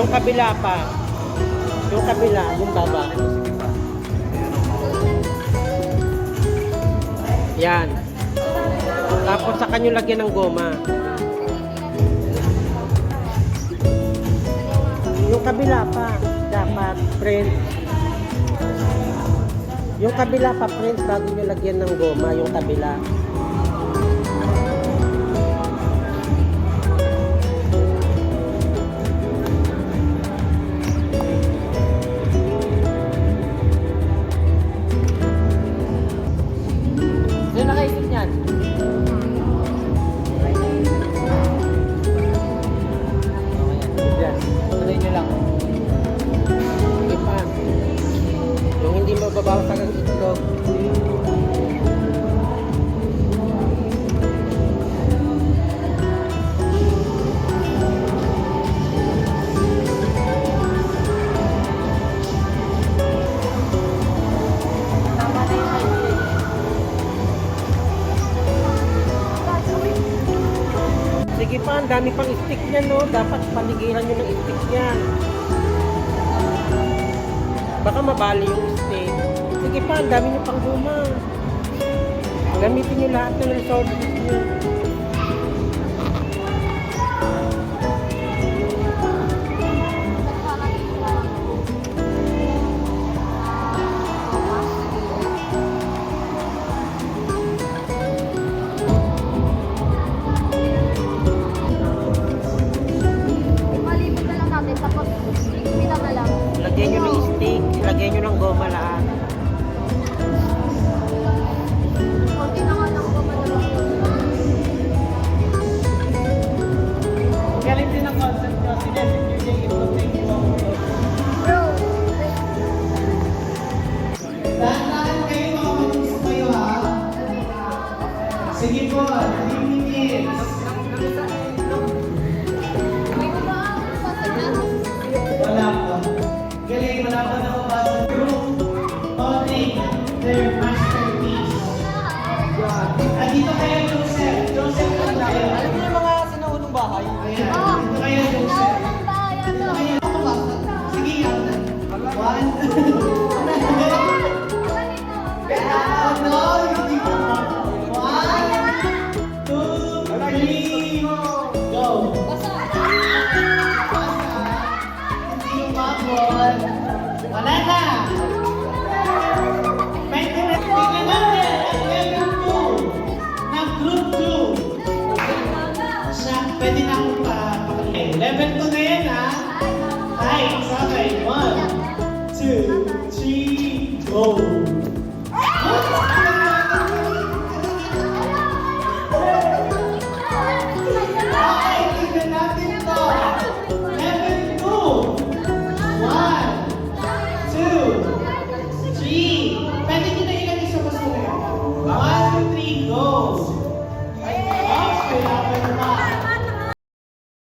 Yung kabila pa. Yung kabila, yung baba. Yan. Tapos sa kanyo lagyan ng goma. Yung kabila pa, dapat, friends. Yung kabila pa, friends, bago nyo lagyan ng goma, yung kabila. Hindi mababawasan ang itlog. Sige pa, ang dami pang stick niyan, no? Dapat paligiran nyo ng stick yan. Baka mabali yung stick. Sige pa, ang dami nyo pang guma. Gamitin nyo lahat ng resources lang. Lagyan nyo ng stick, lagyan nyo ng goma lahat. Galing din ang concept ko. Dahan-dahan kayo mga mag-isip kayo ha. Sige po, 3 minutes. Sige, yan. One. Oh.